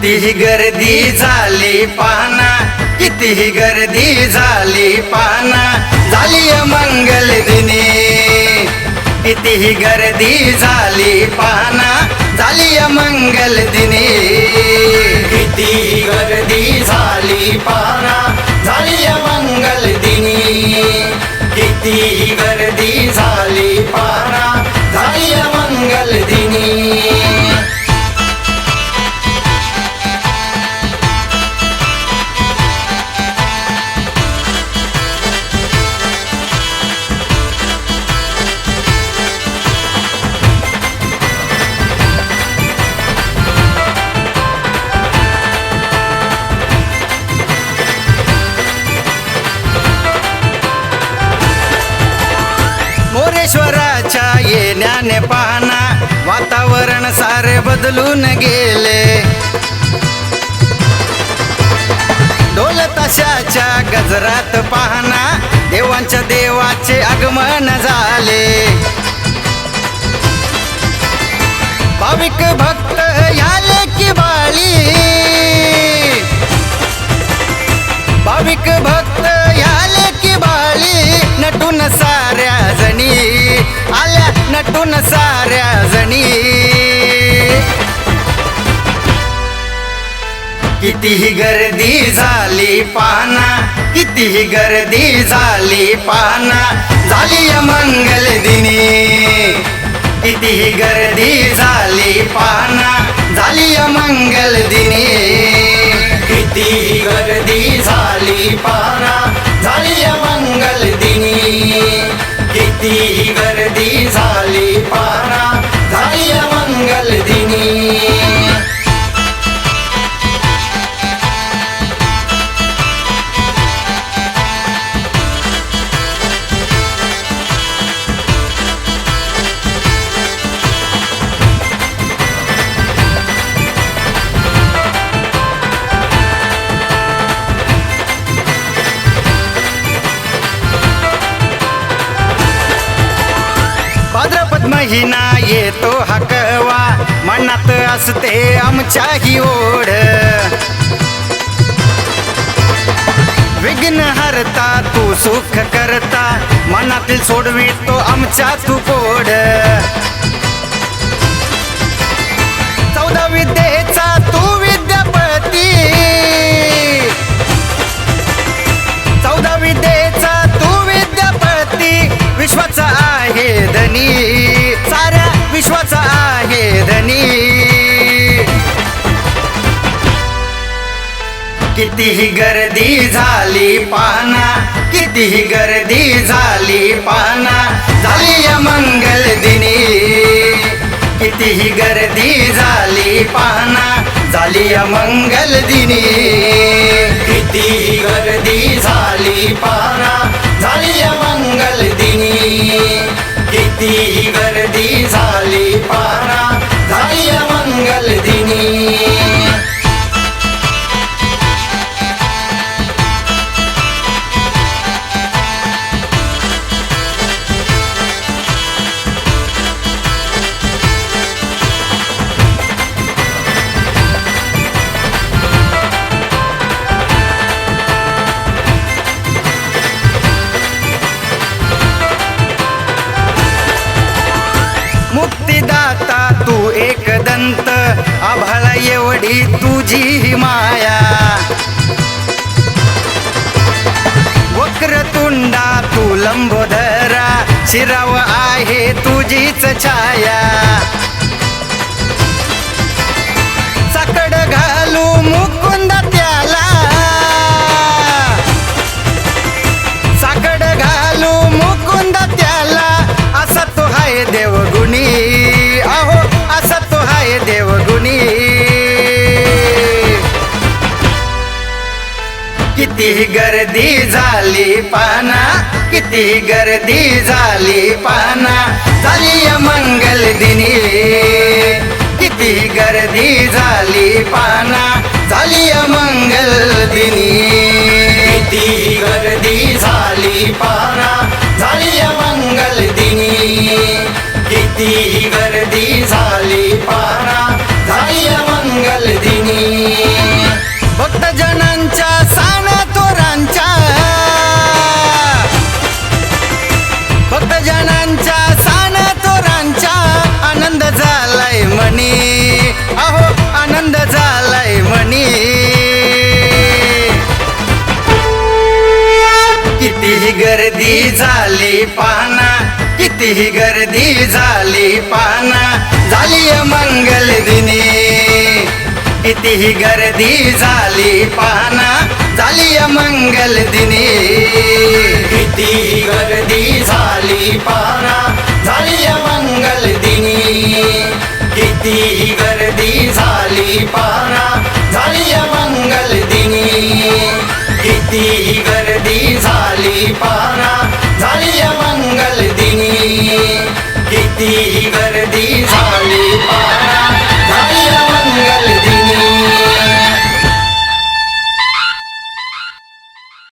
कितीही गर्दी झाली पाना कितीही गर्दी झाली पाना झाली मंगल दिनी. कितीही गर्दी झाली पाना झाली मंगल दिनी. कितीही गर्दी झाली पाना पाहणे पाहना. वातावरण सारे बदलून गेले. ढोल तशाच्या गजरात पाहना. देवांच्या देवाचे आगमन झाले. भाविक भक्त याले आल्या साऱ्या जणी. कितीही गर्दी झाली पाहना कितीही गर्दी झाली पाहना झाली मंगल दिनी. कितीही गर्दी झाली पाहना झाली मंगल दिनी. कितीही गर्दी झाली पाना महिना येतो हकवा. मनात असते आमच्याही ओढ. विघ्न हरता तू सुख करता. मनातील सोडवितो आमच्या तू कोड कितीही गर्दी झाली पाना कितीही गर्दी झाली पाना झाली या मंगल दिनी. कितीही गर्दी झाली पाना झाली या मंगल दिनी. कितीही गर्दी तू शिराव आहे तुझीच छाया. सकड घालू मुकुंद त्याला. सकड घालू मुकुंद त्याला. असा तो हाय देवगुणी. अहो असा तो हाय देवगुणी. किती गर्दी झाली पाना किती गर्दी झाली पाना झाली मंगल दिनी. किती गर्दी झाली पाना झाली मंगल दिनी. गर्दी झाली पाना कितीही गर्दी झाली पाना झाली मंगल दिनी. कितीही गर्दी झाली पाना झाली मंगल दिनी. कितीही गर्दी झाली पाना